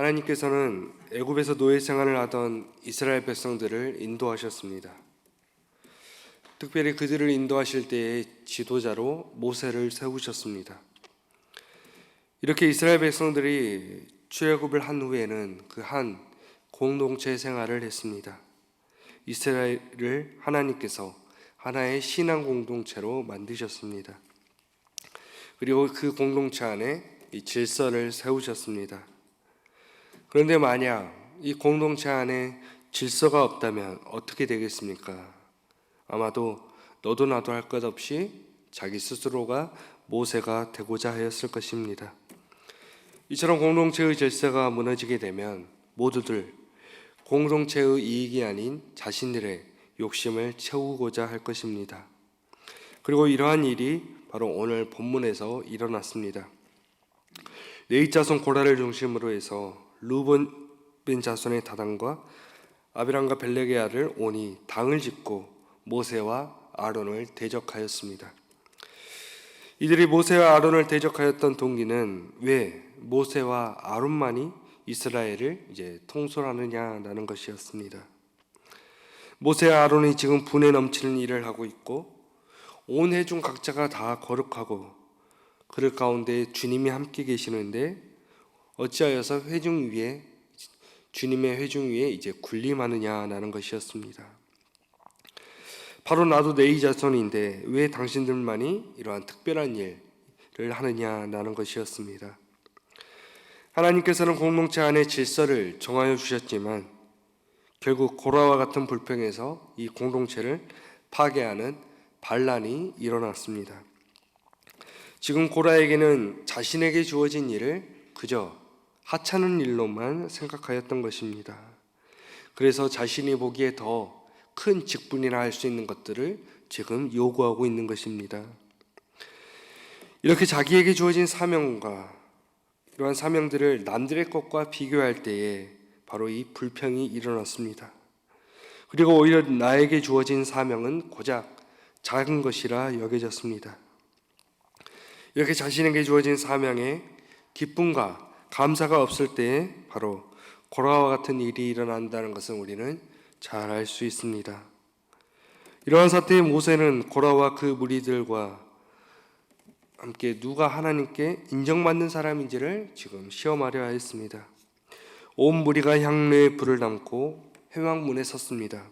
하나님께서는 애굽에서 노예 생활을 하던 이스라엘 백성들을 인도하셨습니다. 특별히 그들을 인도하실 때의 지도자로 모세를 세우셨습니다. 이렇게 이스라엘 백성들이 출애굽을 한 후에는 그 한 공동체 생활을 했습니다. 이스라엘을 하나님께서 하나의 신앙 공동체로 만드셨습니다. 그리고 그 공동체 안에 이 질서를 세우셨습니다. 그런데 만약 이 공동체 안에 질서가 없다면 어떻게 되겠습니까? 아마도 너도 나도 할 것 없이 자기 스스로가 모세가 되고자 하였을 것입니다. 이처럼 공동체의 질서가 무너지게 되면 모두들 공동체의 이익이 아닌 자신들의 욕심을 채우고자 할 것입니다. 그리고 이러한 일이 바로 오늘 본문에서 일어났습니다. 레이 자손 고라를 중심으로 해서 루벤 자손의 다단과 아비람과 벨레게 아들 온이 당을 짓고 모세와 아론을 대적하였습니다. 이들이 모세와 아론을 대적하였던 동기는 왜 모세와 아론만이 이스라엘을 이제 통솔하느냐라는 것이었습니다. 모세와 아론이 지금 분에 넘치는 일을 하고 있고 온 회중 각자가 다 거룩하고 그들 가운데 주님이 함께 계시는데 어찌하여서 회중 위에 주님의 회중 위에 이제 군림하느냐라는 것이었습니다. 바로 나도 네이 자손인데 왜 당신들만이 이러한 특별한 일을 하느냐라는 것이었습니다. 하나님께서는 공동체 안에 질서를 정하여 주셨지만 결국 고라와 같은 불평에서 이 공동체를 파괴하는 반란이 일어났습니다. 지금 고라에게는 자신에게 주어진 일을 그저 하찮은 일로만 생각하였던 것입니다. 그래서 자신이 보기에 더 큰 직분이라 할 수 있는 것들을 지금 요구하고 있는 것입니다. 이렇게 자기에게 주어진 사명과 이러한 사명들을 남들의 것과 비교할 때에 바로 이 불평이 일어났습니다. 그리고 오히려 나에게 주어진 사명은 고작 작은 것이라 여겨졌습니다. 이렇게 자신에게 주어진 사명에 기쁨과 감사가 없을 때에 바로 고라와 같은 일이 일어난다는 것은 우리는 잘 알 수 있습니다. 이러한 사태에 모세는 고라와 그 무리들과 함께 누가 하나님께 인정받는 사람인지를 지금 시험하려 하였습니다. 온 무리가 향로에 불을 담고 회망문에 섰습니다.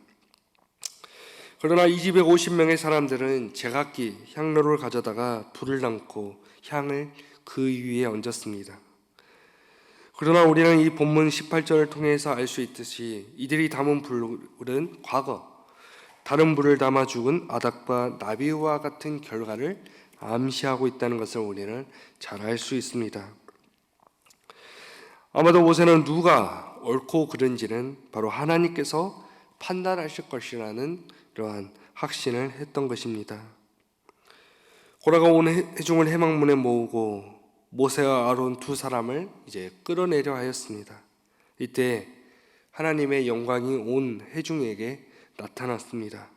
그러나 이 집에 50명의 사람들은 제각기 향로를 가져다가 불을 담고 향을 그 위에 얹었습니다. 그러나 우리는 이 본문 18절을 통해서 알 수 있듯이 이들이 담은 불은 과거 다른 불을 담아 죽은 아닥과 나비와 같은 결과를 암시하고 있다는 것을 우리는 잘 알 수 있습니다. 아마도 모세는 누가 옳고 그른지는 바로 하나님께서 판단하실 것이라는 이러한 확신을 했던 것입니다. 고라가 온 회중을 해망문에 모으고 모세와 아론 두 사람을 이제 끌어내려 하였습니다. 이때 하나님의 영광이 온 회중에게 나타났습니다.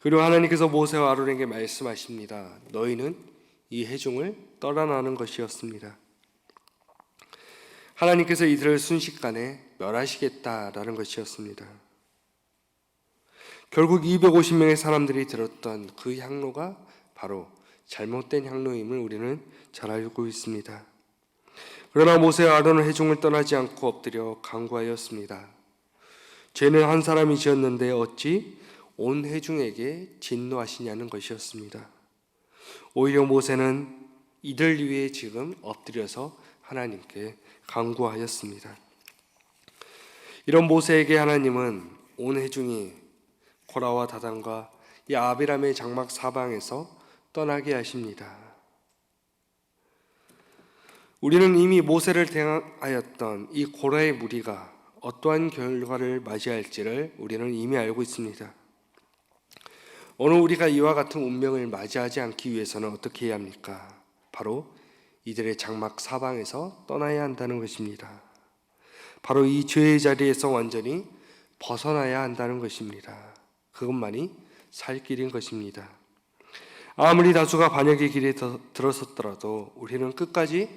그리고 하나님께서 모세와 아론에게 말씀하십니다. 너희는 이 회중을 떠나나는 것이었습니다. 하나님께서 이들을 순식간에 멸하시겠다라는 것이었습니다. 결국 250명의 사람들이 들었던 그 향로가 바로 잘못된 향로임을 우리는 잘 알고 있습니다. 그러나 모세와 아론은 회중을 떠나지 않고 엎드려 간구하였습니다. 죄는 한 사람이 지었는데 어찌 온 회중에게 진노하시냐는 것이었습니다. 오히려 모세는 이들 위해 지금 엎드려서 하나님께 간구하였습니다. 이런 모세에게 하나님은 온 회중이 고라와 다단과 이 아비람의 장막 사방에서 떠나게 하십니다. 우리는 이미 모세를 대하였던 이 고라의 무리가 어떠한 결과를 맞이할지를 우리는 이미 알고 있습니다. 오늘 우리가 이와 같은 운명을 맞이하지 않기 위해서는 어떻게 해야 합니까? 바로 이들의 장막 사방에서 떠나야 한다는 것입니다. 바로 이 죄의 자리에서 완전히 벗어나야 한다는 것입니다. 그것만이 살 길인 것입니다. 아무리 다수가 반역의 길에 들어섰더라도 우리는 끝까지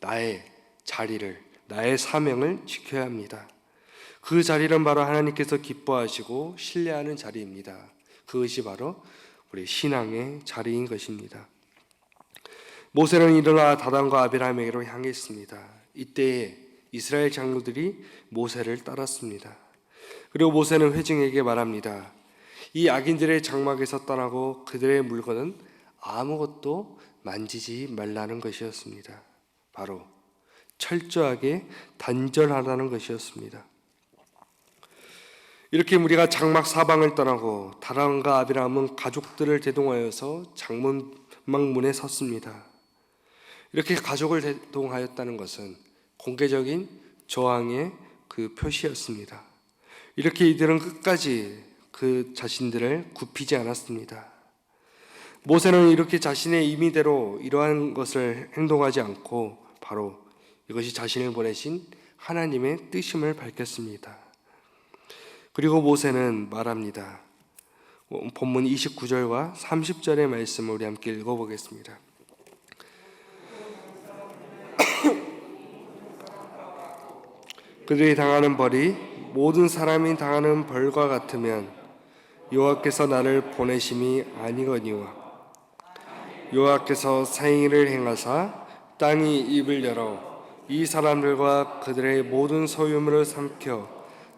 나의 자리를 나의 사명을 지켜야 합니다. 그 자리는 바로 하나님께서 기뻐하시고 신뢰하는 자리입니다. 그것이 바로 우리 신앙의 자리인 것입니다. 모세는 일어나 다단과 아비람에게로 향했습니다. 이때에 이스라엘 장로들이 모세를 따랐습니다. 그리고 모세는 회중에게 말합니다. 이 악인들의 장막에서 떠나고 그들의 물건은 아무것도 만지지 말라는 것이었습니다. 바로 철저하게 단절하라는 것이었습니다. 이렇게 무리가 장막 사방을 떠나고 다란과 아비람은 가족들을 대동하여서 장문막 문에 섰습니다. 이렇게 가족을 대동하였다는 것은 공개적인 저항의 그 표시였습니다. 이렇게 이들은 끝까지 그 자신들을 굽히지 않았습니다. 모세는 이렇게 자신의 임의대로 이러한 것을 행동하지 않고 바로 이것이 자신을 보내신 하나님의 뜻임을 밝혔습니다. 그리고 모세는 말합니다. 본문 29절과 30절의 말씀을 우리 함께 읽어보겠습니다. 그들이 당하는 벌이 모든 사람이 당하는 벌과 같으면 여호와께서 나를 보내심이 아니거니와 여호와께서 사행위를 행하사 땅이 입을 열어 이 사람들과 그들의 모든 소유물을 삼켜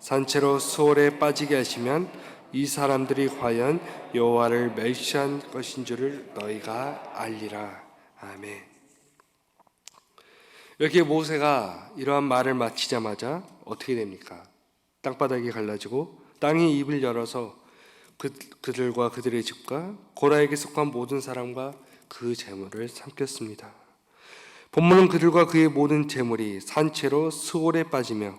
산채로 수월에 빠지게 하시면 이 사람들이 과연 여호와를 멸시한 것인 줄을 너희가 알리라. 아멘. 이렇게 모세가 이러한 말을 마치자마자 어떻게 됩니까? 땅바닥이 갈라지고 땅이 입을 열어서 그, 그들과 그들의 집과 고라에게 속한 모든 사람과 그 재물을 삼켰습니다. 본문은 그들과 그의 모든 재물이 산채로 수월에 빠지며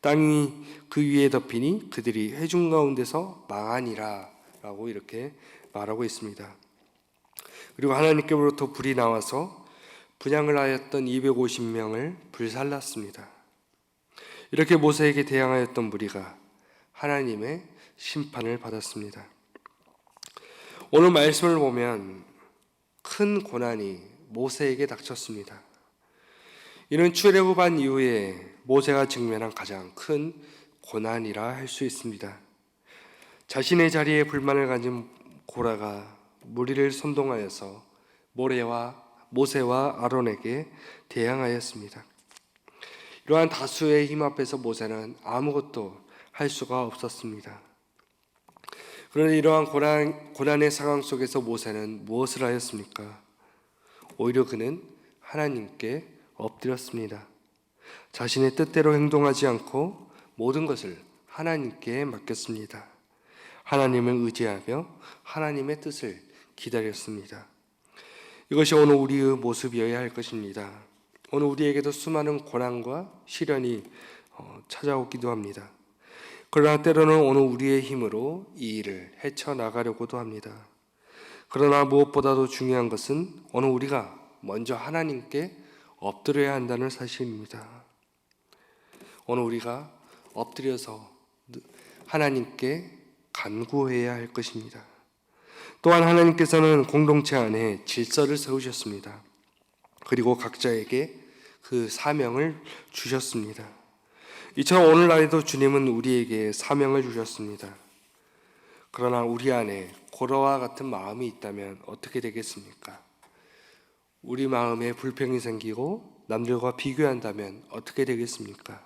땅이 그 위에 덮이니 그들이 회중 가운데서 망하니라라고 이렇게 말하고 있습니다. 그리고 하나님께로부터 불이 나와서 분양을 하였던 250명을 불살랐습니다. 이렇게 모세에게 대항하였던 무리가 하나님의 심판을 받았습니다. 오늘 말씀을 보면 큰 고난이 모세에게 닥쳤습니다. 이는 출애굽한 이후에 모세가 직면한 가장 큰 고난이라 할 수 있습니다. 자신의 자리에 불만을 가진 고라가 무리를 선동하여서 모래와 모세와 아론에게 대항하였습니다. 이러한 다수의 힘 앞에서 모세는 아무것도 할 수가 없었습니다. 그런데 이러한 고난, 고난의 상황 속에서 모세는 무엇을 하였습니까? 오히려 그는 하나님께 엎드렸습니다. 자신의 뜻대로 행동하지 않고 모든 것을 하나님께 맡겼습니다. 하나님을 의지하며 하나님의 뜻을 기다렸습니다. 이것이 오늘 우리의 모습이어야 할 것입니다. 오늘 우리에게도 수많은 고난과 시련이 어, 찾아오기도 합니다. 그러나 때로는 오늘 우리의 힘으로 이 일을 헤쳐나가려고도 합니다. 그러나 무엇보다도 중요한 것은 오늘 우리가 먼저 하나님께 엎드려야 한다는 사실입니다. 오늘 우리가 엎드려서 하나님께 간구해야 할 것입니다. 또한 하나님께서는 공동체 안에 질서를 세우셨습니다. 그리고 각자에게 그 사명을 주셨습니다. 이처럼 오늘날에도 주님은 우리에게 사명을 주셨습니다. 그러나 우리 안에 고러와 같은 마음이 있다면 어떻게 되겠습니까? 우리 마음에 불평이 생기고 남들과 비교한다면 어떻게 되겠습니까?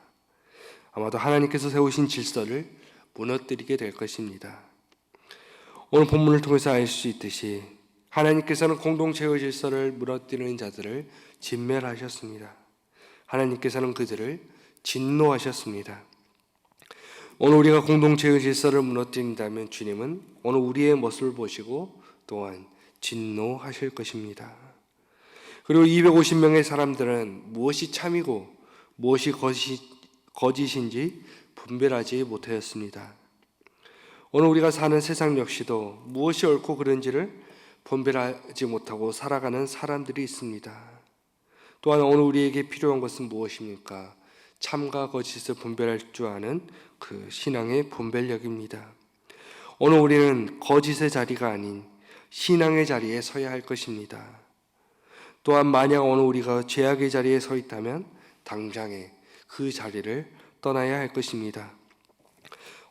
아마도 하나님께서 세우신 질서를 무너뜨리게 될 것입니다. 오늘 본문을 통해서 알 수 있듯이 하나님께서는 공동체의 질서를 무너뜨리는 자들을 진멸하셨습니다. 하나님께서는 그들을 진노하셨습니다. 오늘 우리가 공동체의 질서를 무너뜨린다면 주님은 오늘 우리의 모습을 보시고 또한 진노하실 것입니다. 그리고 250명의 사람들은 무엇이 참이고 무엇이 거짓인지 분별하지 못하였습니다. 오늘 우리가 사는 세상 역시도 무엇이 옳고 그른지를 분별하지 못하고 살아가는 사람들이 있습니다. 또한 오늘 우리에게 필요한 것은 무엇입니까? 참과 거짓을 분별할 줄 아는 그 신앙의 분별력입니다. 오늘 우리는 거짓의 자리가 아닌 신앙의 자리에 서야 할 것입니다. 또한 만약 오늘 우리가 죄악의 자리에 서 있다면 당장에 그 자리를 떠나야 할 것입니다.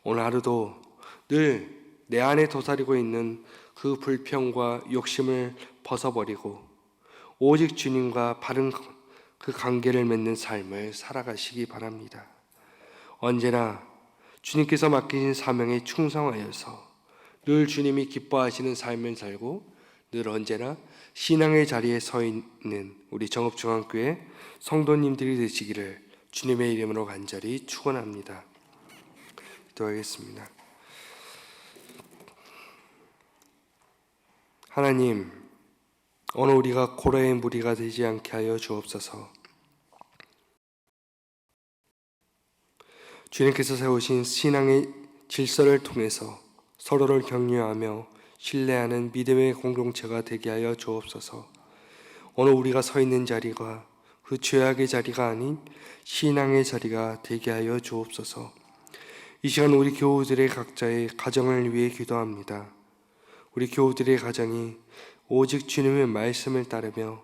오늘 하루도 늘 내 안에 도사리고 있는 그 불평과 욕심을 벗어버리고 오직 주님과 바른 그 관계를 맺는 삶을 살아가시기 바랍니다. 언제나 주님께서 맡기신 사명에 충성하여서 늘 주님이 기뻐하시는 삶을 살고 늘 언제나 신앙의 자리에 서 있는 우리 정읍중앙교회 성도님들이 되시기를 주님의 이름으로 간절히 축원합니다. 기도하겠습니다. 하나님, 오늘 우리가 고래의 무리가 되지 않게 하여 주옵소서. 주님께서 세우신 신앙의 질서를 통해서 서로를 격려하며 신뢰하는 믿음의 공동체가 되게 하여 주옵소서. 오늘 우리가 서 있는 자리가 그 죄악의 자리가 아닌 신앙의 자리가 되게 하여 주옵소서. 이 시간 우리 교우들의 각자의 가정을 위해 기도합니다. 우리 교우들의 가정이 오직 주님의 말씀을 따르며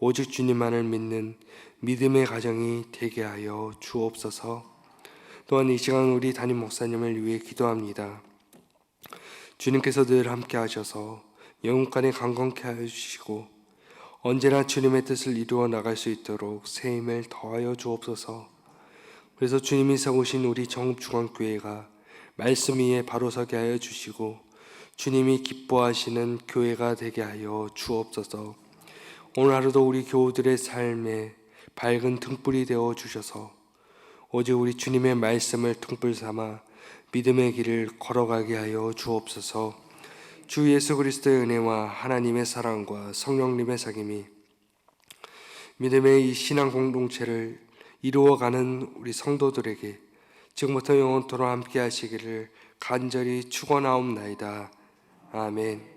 오직 주님만을 믿는 믿음의 가정이 되게 하여 주옵소서. 또한 이 시간 우리 담임 목사님을 위해 기도합니다. 주님께서 늘 함께 하셔서 영혼간에 강건케 하여 주시고 언제나 주님의 뜻을 이루어 나갈 수 있도록 새 힘을 더하여 주옵소서. 그래서 주님이 세우신 우리 정읍중앙교회가 말씀 위에 바로 서게 하여 주시고 주님이 기뻐하시는 교회가 되게 하여 주옵소서. 오늘 하루도 우리 교우들의 삶에 밝은 등불이 되어 주셔서 오직 우리 주님의 말씀을 등불 삼아 믿음의 길을 걸어가게 하여 주옵소서. 주 예수 그리스도의 은혜와 하나님의 사랑과 성령님의 사귐이 믿음의 이 신앙 공동체를 이루어가는 우리 성도들에게 지금부터 영원토록 함께 하시기를 간절히 축원하옵나이다. 아멘.